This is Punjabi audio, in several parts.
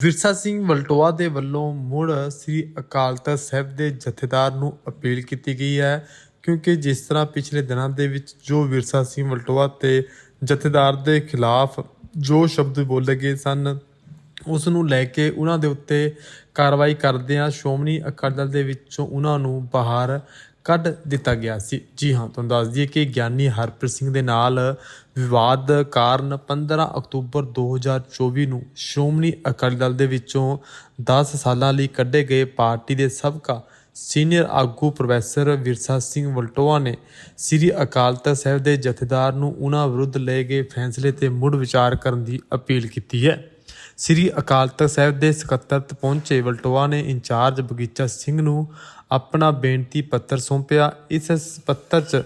ਵਿਰਸਾ ਸਿੰਘ ਵਲਟੋਆ ਦੇ ਵੱਲੋਂ ਮੁੜ ਸ੍ਰੀ ਅਕਾਲ ਤਖਤ ਸਾਹਿਬ ਦੇ ਜਥੇਦਾਰ ਨੂੰ ਅਪੀਲ ਕੀਤੀ ਗਈ ਹੈ, ਕਿਉਂਕਿ ਜਿਸ ਤਰ੍ਹਾਂ ਪਿਛਲੇ ਦਿਨਾਂ ਦੇ ਵਿੱਚ ਜੋ ਵਿਰਸਾ ਸਿੰਘ ਵਲਟੋਆ ਤੇ ਜਥੇਦਾਰ ਦੇ ਖਿਲਾਫ ਜੋ ਸ਼ਬਦ ਬੋਲੇ ਗਏ ਸਨ, ਉਸ ਨੂੰ ਲੈ ਕੇ ਉਹਨਾਂ ਦੇ ਉੱਤੇ ਕਾਰਵਾਈ ਕਰਦਿਆਂ ਸ਼੍ਰੋਮਣੀ ਅਕਾਲੀ ਦਲ ਦੇ ਵਿੱਚੋਂ ਉਹਨਾਂ ਨੂੰ ਬਾਹਰ ਕੱਢ ਦਿੱਤਾ ਗਿਆ ਸੀ। ਜੀ ਹਾਂ, ਤੁਹਾਨੂੰ ਦੱਸ ਦਈਏ ਕਿ ਗਿਆਨੀ ਹਰਪ੍ਰੀਤ ਸਿੰਘ ਦੇ ਨਾਲ ਵਿਵਾਦ ਕਾਰਨ 15 ਅਕਤੂਬਰ 2024 ਨੂੰ ਸ਼੍ਰੋਮਣੀ ਅਕਾਲੀ ਦਲ ਦੇ ਵਿੱਚੋਂ 10 ਸਾਲਾਂ ਲਈ ਕੱਢੇ ਗਏ ਪਾਰਟੀ ਦੇ ਸਾਬਕਾ ਸੀਨੀਅਰ ਆਗੂ ਪ੍ਰੋਫੈਸਰ ਵਿਰਸਾ ਸਿੰਘ ਵਲਟੋਆ ਨੇ ਸ੍ਰੀ ਅਕਾਲ ਤਖਤ ਸਾਹਿਬ ਦੇ ਜਥੇਦਾਰ ਨੂੰ ਉਹਨਾਂ ਵਿਰੁੱਧ ਲਏ ਗਏ ਫੈਸਲੇ ਤੇ ਮੁੜ ਵਿਚਾਰ ਕਰਨ ਦੀ ਅਪੀਲ ਕੀਤੀ ਹੈ। ਸ੍ਰੀ ਅਕਾਲ ਤਖਤ ਸਾਹਿਬ ਦੇ ਸਕੱਤਰ ਪਹੁੰਚੇ ਵਲਟੋਆ ਨੇ ਇੰਚਾਰਜ ਬਗੀਚਾ ਸਿੰਘ ਨੂੰ ਆਪਣਾ ਬੇਨਤੀ ਪੱਤਰ ਸੌਂਪਿਆ। ਇਸ ਪੱਤਰ 'ਚ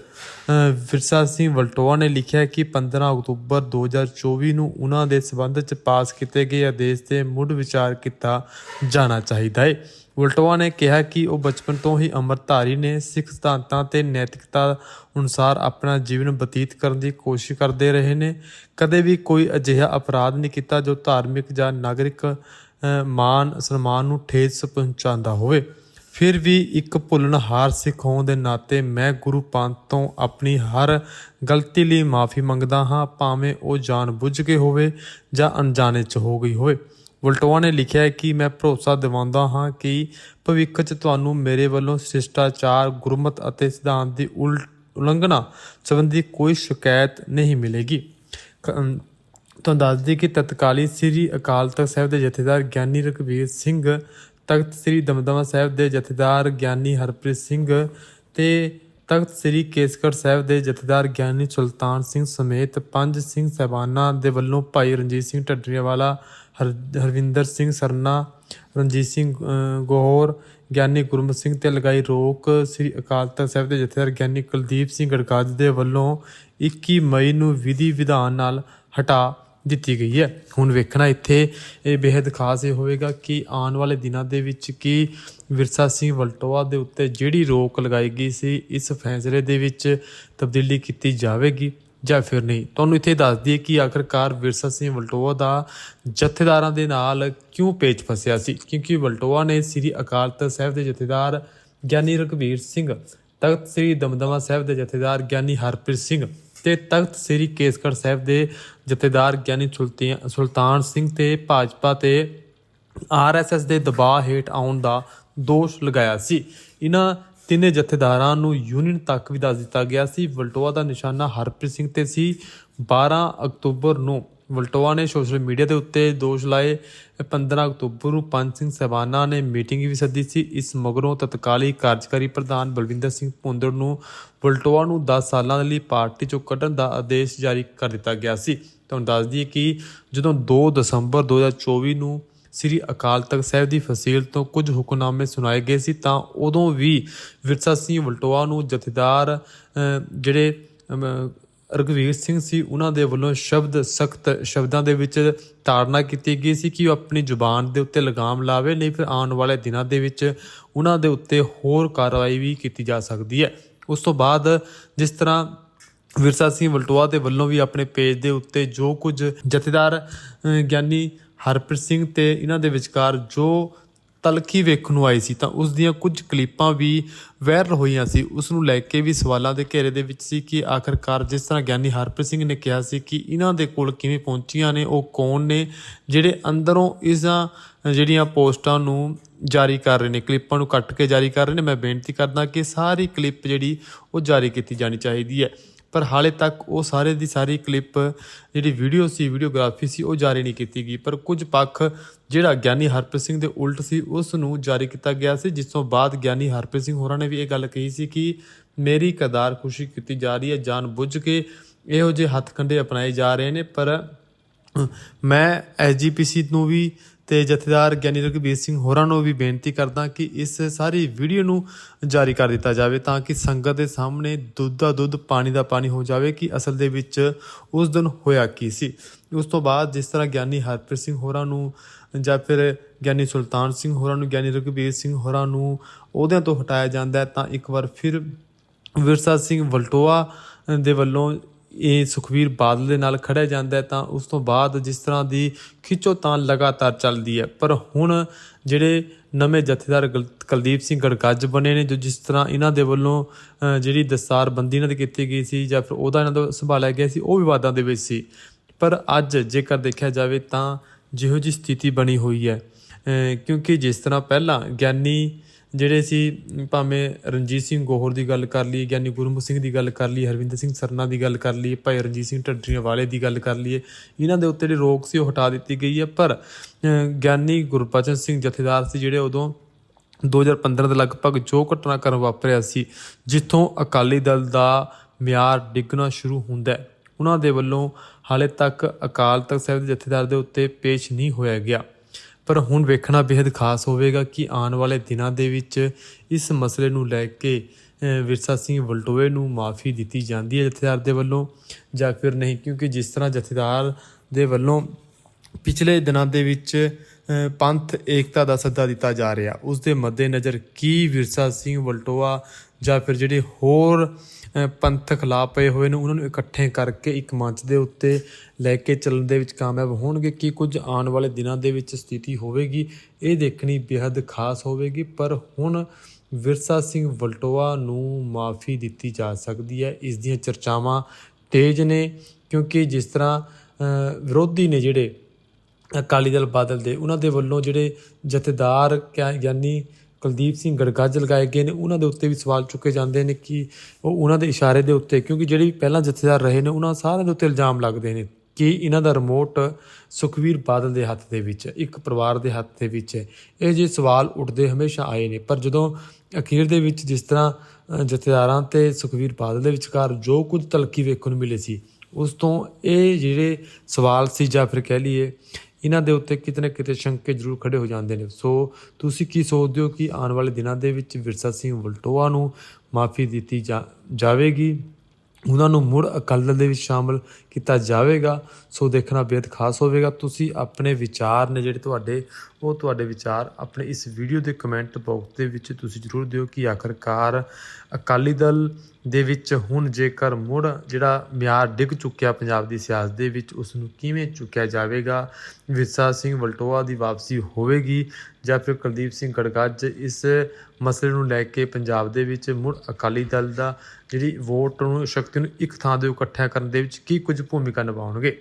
ਵਿਰਸਾ ਸਿੰਘ ਵਲਟੋਆ ਨੇ ਲਿਖਿਆ ਕਿ 15 ਅਕਤੂਬਰ 2024 ਨੂੰ ਉਹਨਾਂ ਦੇ ਸਬੰਧ 'ਚ ਪਾਸ ਕੀਤੇ ਗਏ ਆਦੇਸ਼ ਤੇ ਮੁੜ ਵਿਚਾਰ ਕੀਤਾ ਜਾਣਾ ਚਾਹੀਦਾ ਹੈ ਵਲਟੋਆ ਨੇ ਕਿਹਾ ਕਿ ਉਹ ਬਚਪਨ ਤੋਂ ਹੀ ਅੰਮ੍ਰਿਤਧਾਰੀ ਨੇ, ਸਿੱਖ ਸਿਧਾਂਤਾਂ ਤੇ ਨੈਤਿਕਤਾ ਅਨੁਸਾਰ ਆਪਣਾ ਜੀਵਨ ਬਤੀਤ ਕਰਨ ਦੀ ਕੋਸ਼ਿਸ਼ ਕਰਦੇ ਰਹੇ ਨੇ। ਕਦੇ ਵੀ ਕੋਈ ਅਜਿਹਾ ਅਪਰਾਧ ਨਹੀਂ ਕੀਤਾ ਜੋ ਧਾਰਮਿਕ ਜਾਂ ਨਾਗਰਿਕ ਮਾਨ ਸਨਮਾਨ ਨੂੰ ਠੇਸ ਪਹੁੰਚਾਉਂਦਾ ਹੋਵੇ। ਫਿਰ ਵੀ ਇੱਕ ਭੁੱਲਣਹਾਰ ਸਿੱਖ ਹੋਣ ਦੇ ਨਾਤੇ ਮੈਂ ਗੁਰੂ ਪੰਥ ਤੋਂ ਆਪਣੀ ਹਰ ਗਲਤੀ ਲਈ ਮਾਫੀ ਮੰਗਦਾ ਹਾਂ, ਭਾਵੇਂ ਉਹ ਜਾਣਬੁੱਝ ਕੇ ਹੋਵੇ ਜਾਂ ਅਣਜਾਣੇ 'ਚ ਹੋ ਗਈ ਹੋਵੇ। ਵਲਟੋਆ ਨੇ ਲਿਖਿਆ ਹੈ ਕਿ ਮੈਂ ਭਰੋਸਾ ਦਿਵਾਉਂਦਾ ਹਾਂ ਕਿ ਭਵਿੱਖ 'ਚ ਤੁਹਾਨੂੰ ਮੇਰੇ ਵੱਲੋਂ ਸ਼ਿਸ਼ਟਾਚਾਰ, ਗੁਰਮਤ ਅਤੇ ਸਿਧਾਂਤ ਦੀ ਉਲਟ ਉਲੰਘਣਾ ਸੰਬੰਧੀ ਕੋਈ ਸ਼ਿਕਾਇਤ ਨਹੀਂ ਮਿਲੇਗੀ। ਤੁਹਾਨੂੰ ਦੱਸ ਦਈਏ ਕਿ ਤਤਕਾਲੀ ਸ੍ਰੀ ਅਕਾਲ ਤਖਤ ਸਾਹਿਬ ਦੇ ਜਥੇਦਾਰ ਗਿਆਨੀ ਰਘਵੀਰ ਸਿੰਘ ਤਖਤ ਸ੍ਰੀ ਦਮਦਮਾ ਸਾਹਿਬ ਦੇ ਜਥੇਦਾਰ ਗਿਆਨੀ ਹਰਪ੍ਰੀਤ ਸਿੰਘ ਤੇ ਤਖਤ ਸ੍ਰੀ ਕੇਸਗੜ੍ਹ ਸਾਹਿਬ ਦੇ ਜਥੇਦਾਰ ਗਿਆਨੀ ਸੁਲਤਾਨ ਸਿੰਘ ਸਮੇਤ ਪੰਜ ਸਿੰਘ ਸਹਿਬਾਨਾਂ ਦੇ ਵੱਲੋਂ ਭਾਈ ਰਣਜੀਤ ਸਿੰਘ ਢੱਡਰੀਆਵਾਲਾ ਹਰ, ਹਰਵਿੰਦਰ ਸਿੰਘ ਸਰਨਾ, ਰਣਜੀਤ ਸਿੰਘ ਗੋਹਰ, ਗਿਆਨੀ ਗੁਰਮਤ ਸਿੰਘ ਤੇ ਲਗਾਈ ਰੋਕ ਸ੍ਰੀ ਅਕਾਲ ਤਖਤ ਸਾਹਿਬ ਦੇ ਜਥੇਦਾਰ ਗਿਆਨੀ ਕੁਲਦੀਪ ਸਿੰਘ ਗੜਗਾਜ ਦੇ ਵੱਲੋਂ 21 ਮਈ ਨੂੰ ਵਿਧੀ ਵਿਧਾਨ ਨਾਲ ਹਟਾ ਦਿੱਤੀ ਗਈ ਹੈ। ਹੁਣ ਵੇਖਣਾ ਇੱਥੇ ਇਹ ਬੇहद ਖਾਸ ਇਹ ਹੋਵੇਗਾ ਕਿ ਆਉਣ ਵਾਲੇ ਦਿਨਾਂ ਦੇ ਵਿੱਚ ਕੀ ਵਿਰਸਾ ਸਿੰਘ ਵਲਟੋਆ ਦੇ ਉੱਤੇ ਜਿਹੜੀ ਰੋਕ ਲਗਾਈ ਗਈ ਸੀ, ਇਸ ਫੈਸਲੇ ਦੇ ਵਿੱਚ ਤਬਦੀਲੀ ਕੀਤੀ ਜਾਵੇਗੀ ਜਾਂ ਫਿਰ ਨਹੀਂ? ਤੁਹਾਨੂੰ ਇੱਥੇ ਦੱਸ ਦਈਏ ਕਿ ਆਖਰਕਾਰ ਵਿਰਸਾ ਸਿੰਘ ਵਲਟੋਆ ਦਾ ਜਥੇਦਾਰਾਂ ਦੇ ਨਾਲ ਕਿਉਂ ਪੇਚ ਫਸਿਆ ਸੀ? ਕਿਉਂਕਿ ਵਲਟੋਆ ਨੇ ਸ੍ਰੀ ਅਕਾਲ ਤਖਤ ਸਾਹਿਬ ਦੇ ਜਥੇਦਾਰ ਗਿਆਨੀ ਰਘਵੀਰ ਸਿੰਘ, ਤਖਤ ਸ੍ਰੀ ਦਮਦਮਾ ਸਾਹਿਬ ਦੇ ਜਥੇਦਾਰ ਗਿਆਨੀ ਹਰਪ੍ਰੀਤ ਸਿੰਘ ਤੇ ਤਖਤ ਸ੍ਰੀ ਕੇਸਗੜ੍ਹ ਸਾਹਿਬ ਦੇ ਜਥੇਦਾਰ ਗਿਆਨੀ ਸੁਲਤੀ- ਸੁਲਤਾਨ ਸਿੰਘ ਤੇ ਭਾਜਪਾ ਤੇ ਆਰਐਸਐਸ ਦੇ ਦਬਾਅ ਹੇਠ ਆਉਣ ਦਾ ਦੋਸ਼ ਲਗਾਇਆ ਸੀ। ਇਹਨਾਂ ਤਿੰਨੇ ਜਥੇਦਾਰਾਂ ਨੂੰ ਯੂਨੀਅਨ ਤੱਕ ਵੀ ਦੱਸ ਦਿੱਤਾ ਗਿਆ ਸੀ। ਵਲਟੋਆ ਦਾ ਨਿਸ਼ਾਨਾ ਹਰਪ੍ਰੀਤ ਸਿੰਘ ਤੇ ਸੀ। 12 ਅਕਤੂਬਰ ਨੂੰ ਵਲਟੋਆ ਨੇ ਸੋਸ਼ਲ ਮੀਡੀਆ ਦੇ ਉੱਤੇ ਦੋਸ਼ ਲਾਏ। 15 ਅਕਤੂਬਰ ਨੂੰ ਪੰਜ ਸਿੰਘ ਸਹਿਬਾਨਾਂ ਨੇ ਮੀਟਿੰਗ ਵੀ ਸੱਦੀ ਸੀ। ਇਸ ਮਗਰੋਂ ਤਤਕਾਲੀ ਕਾਰਜਕਾਰੀ ਪ੍ਰਧਾਨ ਬਲਵਿੰਦਰ ਸਿੰਘ ਭੁੰਦੜ ਨੂੰ ਵਲਟੋਆ ਨੂੰ 10 ਸਾਲਾਂ ਦੇ ਲਈ ਪਾਰਟੀ ਚੋਂ ਕੱਢਣ ਦਾ ਆਦੇਸ਼ ਜਾਰੀ ਕਰ ਦਿੱਤਾ ਗਿਆ ਸੀ। ਤੁਹਾਨੂੰ ਦੱਸ ਦਈਏ ਕਿ ਜਦੋਂ 2 ਦਸੰਬਰ 2024 ਨੂੰ ਸ੍ਰੀ ਅਕਾਲ ਤਖਤ ਸਾਹਿਬ ਦੀ ਫਸੀਲ ਤੋਂ ਕੁਝ ਹੁਕਮਨਾਮੇ ਸੁਣਾਏ ਗਏ ਸੀ, ਤਾਂ ਉਦੋਂ ਵੀ ਵਿਰਸਾ ਸਿੰਘ ਵਲਟੋਆ ਨੂੰ ਜਥੇਦਾਰ ਜਿਹੜੇ ਰਘਵੀਰ ਸਿੰਘ ਸੀ, ਉਹਨਾਂ ਦੇ ਵੱਲੋਂ ਸ਼ਬਦ ਸਖਤ ਸ਼ਬਦਾਂ ਦੇ ਵਿੱਚ ਤਾੜਨਾ ਕੀਤੀ ਗਈ ਸੀ ਕਿ ਉਹ ਆਪਣੀ ਜ਼ੁਬਾਨ ਦੇ ਉੱਤੇ ਲਗਾਮ ਲਾਵੇ, ਨਹੀਂ ਫਿਰ ਆਉਣ ਵਾਲੇ ਦਿਨਾਂ ਦੇ ਵਿੱਚ ਉਹਨਾਂ ਦੇ ਉੱਤੇ ਹੋਰ ਕਾਰਵਾਈ ਵੀ ਕੀਤੀ ਜਾ ਸਕਦੀ ਹੈ। ਉਸ ਤੋਂ ਬਾਅਦ ਜਿਸ ਤਰ੍ਹਾਂ ਵਿਰਸਾ ਸਿੰਘ ਵਲਟੋਆ ਦੇ ਵੱਲੋਂ ਵੀ ਆਪਣੇ ਪੇਜ ਦੇ ਉੱਤੇ ਜੋ ਕੁਝ ਜਥੇਦਾਰ ਗਿਆਨੀ ਹਰਪ੍ਰੀਤ ਸਿੰਘ ਤੇ ਇਹਨਾਂ ਦੇ ਵਿਚਕਾਰ ਜੋ ਤਲਖੀ ਵੇਖਣ ਨੂੰ ਆਈ ਸੀ ਤਾਂ ਉਸ ਦੀਆਂ ਕੁਝ ਕਲਿੱਪਾਂ ਵੀ ਵਾਇਰਲ ਹੋਈਆਂ ਸੀ। ਉਸ ਨੂੰ ਲੈ ਕੇ ਵੀ ਸਵਾਲਾਂ ਦੇ ਘੇਰੇ ਦੇ ਵਿੱਚ ਸੀ ਕਿ ਆਖਰਕਾਰ ਜਿਸ ਤਰ੍ਹਾਂ ਗਿਆਨੀ ਹਰਪ੍ਰੀਤ ਸਿੰਘ ਨੇ ਕਿਹਾ ਸੀ ਕਿ ਇਹਨਾਂ ਦੇ ਕੋਲ ਕਿਵੇਂ ਪਹੁੰਚੀਆਂ ਨੇ, ਉਹ ਕੌਣ ਨੇ, ਜਿਹੜੇ ਅੰਦਰੋਂ ਇਸਾਂ ਜਿਹੜੀਆਂ ਪੋਸਟਾਂ ਨੂੰ ਜਾਰੀ ਕਰ ਰਹੇ ਨੇ, ਕਲਿੱਪਾਂ ਨੂੰ ਕੱਟ ਕੇ ਜਾਰੀ ਕਰ ਰਹੇ ਨੇ। ਮੈਂ ਬੇਨਤੀ ਕਰਦਾ ਕਿ ਸਾਰੀ ਕਲਿੱਪ ਜਿਹੜੀ ਉਹ ਜਾਰੀ ਕੀਤੀ ਜਾਣੀ ਚਾਹੀਦੀ ਹੈ। ਪਰ ਹਾਲੇ ਤੱਕ ਉਹ ਸਾਰੇ ਦੀ ਸਾਰੀ ਕਲਿੱਪ ਜਿਹੜੀ ਵੀਡੀਓ ਸੀ ਵੀਡੀਓਗ੍ਰਾਫੀ ਸੀ, ਉਹ ਜਾਰੀ ਨਹੀਂ ਕੀਤੀ ਗਈ। ਪਰ ਕੁਝ ਪੱਖ ਜਿਹੜਾ ਗਿਆਨੀ ਹਰਪ੍ਰੀਤ ਸਿੰਘ ਦੇ ਉਲਟ ਸੀ, ਉਸ ਨੂੰ ਜਾਰੀ ਕੀਤਾ ਗਿਆ ਸੀ, ਜਿਸ ਤੋਂ ਬਾਅਦ ਗਿਆਨੀ ਹਰਪ੍ਰੀਤ ਸਿੰਘ ਹੋਰਾਂ ਨੇ ਵੀ ਇਹ ਗੱਲ ਕਹੀ ਸੀ ਕਿ ਮੇਰੀ ਕਦਾਰ ਖੁਸ਼ੀ ਕੀਤੀ ਜਾ ਰਹੀ ਹੈ, ਜਾਣ ਬੁੱਝ ਕੇ ਇਹੋ ਜਿਹੇ ਹੱਥ ਕੰਡੇ ਅਪਣਾਏ ਜਾ ਰਹੇ ਨੇ, ਪਰ ਮੈਂ ਐਸਜੀਪੀਸੀ ਨੂੰ ਵੀ ਤੇ ਜਥੇਦਾਰ ਗਿਆਨੀ ਰਘਬੀਰ ਸਿੰਘ ਹੋਰਾਂ ਨੂੰ ਵੀ ਬੇਨਤੀ ਕਰਦਾ ਕਿ ਇਸ ਸਾਰੀ ਵੀਡੀਓ ਨੂੰ ਜਾਰੀ ਕਰ ਦਿੱਤਾ ਜਾਵੇ ਤਾਂ ਕਿ ਸੰਗਤ ਦੇ ਸਾਹਮਣੇ ਦੁੱਧ ਦਾ ਦੁੱਧ, ਪਾਣੀ ਦਾ ਪਾਣੀ ਹੋ ਜਾਵੇ ਕਿ ਅਸਲ ਦੇ ਵਿੱਚ ਉਸ ਦਿਨ ਹੋਇਆ ਕੀ ਸੀ। ਉਸ ਤੋਂ ਬਾਅਦ ਜਿਸ ਤਰ੍ਹਾਂ ਗਿਆਨੀ ਹਰਪ੍ਰੀਤ ਸਿੰਘ ਹੋਰਾਂ ਨੂੰ ਜਾਂ ਫਿਰ ਗਿਆਨੀ ਸੁਲਤਾਨ ਸਿੰਘ ਹੋਰਾਂ ਨੂੰ ਗਿਆਨੀ ਰਘਬੀਰ ਸਿੰਘ ਹੋਰਾਂ ਨੂੰ ਉਹਦਿਆਂ ਤੋਂ ਹਟਾਇਆ ਜਾਂਦਾ ਤਾਂ ਇੱਕ ਵਾਰ ਫਿਰ ਵਿਰਸਾ ਸਿੰਘ ਵਲਟੋਆ ਦੇ ਵੱਲੋਂ ਇਹ ਸੁਖਵੀਰ ਬਾਦਲ ਦੇ ਨਾਲ ਖੜਿਆ ਜਾਂਦਾ ਹੈ ਤਾਂ ਉਸ ਤੋਂ ਬਾਅਦ ਜਿਸ ਤਰ੍ਹਾਂ ਦੀ ਖਿੱਚੋ ਤਾਂ ਲਗਾਤਾਰ ਚੱਲਦੀ ਹੈ। ਪਰ ਹੁਣ ਜਿਹੜੇ ਨਵੇਂ ਜਥੇਦਾਰ ਗਲ- ਕੁਲਦੀਪ ਸਿੰਘ ਗੜਗੱਜ ਬਣੇ ਨੇ, ਜੋ ਜਿਸ ਤਰ੍ਹਾਂ ਇਹਨਾਂ ਦੇ ਵੱਲੋਂ ਜਿਹੜੀ ਦਸਤਾਰਬੰਦੀ ਇਹਨਾਂ ਦੀ ਕੀਤੀ ਗਈ ਸੀ ਜਾਂ ਫਿਰ ਉਹਦਾ ਇਹਨਾਂ ਦਾ ਸੰਭਾਲਿਆ ਗਿਆ ਸੀ, ਉਹ ਵਿਵਾਦਾਂ ਦੇ ਵਿੱਚ ਸੀ। ਪਰ ਅੱਜ ਜੇਕਰ ਦੇਖਿਆ ਜਾਵੇ ਤਾਂ ਜਿਹੋ ਜੀ ਸਥਿਤੀ ਬਣੀ ਹੋਈ ਹੈ। ਕਿਉਂਕਿ ਜਿਸ ਤਰ੍ਹਾਂ ਪਹਿਲਾਂ ਗਿਆਨੀ ਜਿਹੜੇ ਸੀ ਭਾਵੇਂ ਰਣਜੀਤ ਸਿੰਘ ਗੋਹਰ ਦੀ ਗੱਲ ਕਰ ਲਈ ਗਿਆਨੀ ਗੁਰਮੁਖ ਸਿੰਘ ਦੀ ਗੱਲ ਕਰ ਲਈ ਹਰਵਿੰਦਰ ਸਿੰਘ ਸਰਨਾ ਦੀ ਗੱਲ ਕਰ ਲਈ ਭਾਈ ਰਣਜੀਤ ਸਿੰਘ ਢੱਡਰੀਆਂ ਵਾਲੇ ਦੀ ਗੱਲ ਕਰ ਲਈਏ, ਇਹਨਾਂ ਦੇ ਉੱਤੇ ਜਿਹੜੀ ਰੋਕ ਸੀ ਉਹ ਹਟਾ ਦਿੱਤੀ ਗਈ ਹੈ। ਪਰ ਗਿਆਨੀ ਗੁਰਬਚਨ ਸਿੰਘ ਜਥੇਦਾਰ ਸੀ ਜਿਹੜੇ ਉਦੋਂ 2015 ਦੇ ਲਗਭਗ ਜੋ ਘਟਨਾਕ੍ਰਮ ਵਾਪਰਿਆ ਸੀ, ਜਿੱਥੋਂ ਅਕਾਲੀ ਦਲ ਦਾ ਮਿਆਰ ਡਿੱਗਣਾ ਸ਼ੁਰੂ ਹੁੰਦਾ ਹੈ, ਉਹਨਾਂ ਦੇ ਵੱਲੋਂ ਹਾਲੇ ਤੱਕ ਅਕਾਲ ਤਖਤ ਸਾਹਿਬ ਦੇ ਜਥੇਦਾਰ ਦੇ ਉੱਤੇ ਪੇਸ਼ ਨਹੀਂ ਹੋਇਆ ਗਿਆ। ਪਰ ਹੁਣ ਵੇਖਣਾ ਬੇहद ਖਾਸ ਹੋਵੇਗਾ ਕਿ ਆਉਣ ਵਾਲੇ ਦਿਨਾਂ ਦੇ ਵਿੱਚ ਇਸ ਮਸਲੇ ਨੂੰ ਲੈ ਕੇ ਵਿਰਸਾ ਸਿੰਘ ਵਲਟੋਏ ਨੂੰ ਮਾਫੀ ਦਿੱਤੀ ਜਾਂਦੀ ਹੈ ਜਥੇਦਾਰ ਦੇ ਵੱਲੋਂ ਜਾਂ ਫਿਰ ਨਹੀਂ, ਕਿਉਂਕਿ ਜਿਸ ਤਰ੍ਹਾਂ ਜਥੇਦਾਰ ਦੇ ਵੱਲੋਂ ਪਿਛਲੇ ਦਿਨਾਂ ਦੇ ਵਿੱਚ ਪੰਥ, ਏਕਤਾ ਦਾ ਸੱਦਾ ਦਿੱਤਾ ਜਾ ਰਿਹਾ। ਉਸ ਦੇ ਮੱਦੇਨਜ਼ਰ ਕੀ ਵਿਰਸਾ ਸਿੰਘ ਵਲਟੋਆ ਜਾਂ ਫਿਰ ਜਿਹੜੇ ਹੋਰ ਪੰਥ ਪੰਥਕ ਖਿਲਾਫ ਪਏ ਹੋਏ ਨੇ, ਉਹਨਾਂ ਨੂੰ ਇਕੱਠੇ ਕਰਕੇ ਇੱਕ ਮੰਚ ਦੇ ਉੱਤੇ ਲੈ ਕੇ ਚੱਲਣ ਦੇ ਵਿੱਚ ਕਾਮਯਾਬ ਹੋਣਗੇ? ਕੀ ਕੁਝ ਆਉਣ ਵਾਲੇ ਦਿਨਾਂ ਦੇ ਵਿੱਚ ਸਥਿਤੀ ਹੋਵੇਗੀ? ਇਹ ਦੇਖਣੀ ਬੇहद ਖਾਸ ਹੋਵੇਗੀ, ਪਰ ਹੁਣ ਵਿਰਸਾ ਸਿੰਘ ਵਲਟੋਆ ਨੂੰ ਮਾਫੀ ਦਿੱਤੀ ਜਾ ਸਕਦੀ ਹੈ। ਇਸ ਦੀਆਂ ਚਰਚਾਵਾਂ ਤੇਜ਼ ਨੇ, ਕਿਉਂਕਿ ਜਿਸ ਤਰ੍ਹਾਂ ਵਿਰੋਧੀ ਨੇ ਜਿਹੜੇ ਅਕਾਲੀ ਦਲ ਬਾਦਲ ਦੇ, ਉਹਨਾਂ ਦੇ ਵੱਲੋਂ ਜਿਹੜੇ ਜਥੇਦਾਰ ਕਿਆ- ਯਾਨੀ ਕੁਲਦੀਪ ਸਿੰਘ ਗੜਗਾਜ ਲਗਾਏ ਗਏ ਨੇ, ਉਹਨਾਂ ਦੇ ਉੱਤੇ ਵੀ ਸਵਾਲ ਚੁੱਕੇ ਜਾਂਦੇ ਨੇ ਕਿ ਉਹ ਉਹਨਾਂ ਦੇ ਇਸ਼ਾਰੇ ਦੇ ਉੱਤੇ, ਕਿਉਂਕਿ ਜਿਹੜੇ ਪਹਿਲਾਂ ਜਥੇਦਾਰ ਰਹੇ ਨੇ, ਉਹਨਾਂ ਸਾਰਿਆਂ ਦੇ ਉੱਤੇ ਇਲਜ਼ਾਮ ਲੱਗਦੇ ਨੇ ਕਿ ਇਹਨਾਂ ਦਾ ਰਿਮੋਟ ਸੁਖਵੀਰ ਬਾਦਲ ਦੇ ਹੱਥ ਦੇ ਵਿੱਚ ਇੱਕ ਪਰਿਵਾਰ ਦੇ ਹੱਥ ਦੇ ਵਿੱਚ ਹੈ। ਇਹ ਜੇ ਸਵਾਲ ਉੱਠਦੇ ਹਮੇਸ਼ਾ ਆਏ ਨੇ, ਪਰ ਜਦੋਂ ਅਖੀਰ ਦੇ ਵਿੱਚ ਜਿਸ ਤਰ੍ਹਾਂ ਜਥੇਦਾਰਾਂ ਤੇ ਸੁਖਵੀਰ ਬਾਦਲ ਦੇ ਵਿਚਕਾਰ ਜੋ ਕੁਝ ਤਲਖੀ ਵੇਖਣ ਨੂੰ ਮਿਲੇ ਸੀ, ਉਸ ਤੋਂ ਇਹ ਜਿਹੜੇ ਸਵਾਲ ਸੀ ਜਾਂ ਫਿਰ ਕਹਿ ਲਈਏ ਇਹਨਾਂ ਦੇ ਉੱਤੇ ਕਿਤੇ ਨਾ ਕਿਤੇ ਸ਼ੰਕੇ ਜ਼ਰੂਰ ਖੜੇ ਹੋ ਜਾਂਦੇ ਨੇ। ਸੋ ਤੁਸੀਂ ਕੀ ਸੋਚਦੇ ਹੋ ਕਿ ਆਉਣ ਵਾਲੇ ਦਿਨਾਂ ਦੇ ਵਿੱਚ ਵਿਰਸਾ ਸਿੰਘ ਵਲਟੋਆ ਨੂੰ ਮਾਫੀ ਦਿੱਤੀ ਜਾ- ਜਾਵੇਗੀ? ਉਹਨਾਂ ਨੂੰ ਮੁੜ ਅਕਾਲੀ ਦਲ ਦੇ ਵਿੱਚ ਸ਼ਾਮਲ ਕੀਤਾ ਜਾਵੇਗਾ? ਸੋ ਦੇਖਣਾ ਬੇहद ਖਾਸ ਹੋਵੇਗਾ। ਤੁਸੀਂ ਆਪਣੇ ਵਿਚਾਰ ਨੇ ਜਿਹੜੇ ਤੁਹਾਡੇ ਉਹ ਤੁਹਾਡੇ ਵਿਚਾਰ ਆਪਣੇ ਇਸ ਵੀਡੀਓ ਦੇ ਕਮੈਂਟ ਬਾਕਸ ਦੇ ਵਿੱਚ ਤੁਸੀਂ ਜ਼ਰੂਰ ਦਿਓ ਕਿ ਆਖਰਕਾਰ ਅਕਾਲੀ ਦਲ ਦੇ ਵਿੱਚ ਹੁਣ ਜੇਕਰ ਮੁੜ ਜਿਹੜਾ ਮਿਆਰ ਡਿੱਗ ਚੁੱਕਿਆ ਪੰਜਾਬ ਦੀ ਸਿਆਸਤ ਦੇ ਵਿੱਚ ਉਸ ਨੂੰ ਕਿਵੇਂ ਚੁੱਕਿਆ ਜਾਵੇਗਾ? ਵਿਰਸਾ ਸਿੰਘ ਵਲਟੋਆ ਦੀ ਵਾਪਸੀ ਹੋਵੇਗੀ ਜਾਂ ਫਿਰ ਕੁਲਦੀਪ ਸਿੰਘ ਗੜਗੱਜ ਇਸ ਮਸਲੇ ਨੂੰ ਲੈ ਕੇ ਪੰਜਾਬ ਦੇ ਵਿੱਚ ਮੁੜ ਅਕਾਲੀ ਦਲ ਦਾ ਜਿਹੜੀ ਵੋਟ ਨੂੰ, ਸ਼ਕਤੀ ਨੂੰ ਇੱਕ ਥਾਂ ਦੇ ਇਕੱਠਿਆ ਕਰਨ ਦੇ ਵਿੱਚ ਕੀ ਕੁਝ ਭੂਮਿਕਾ ਨਿਭਾਉਣਗੇ?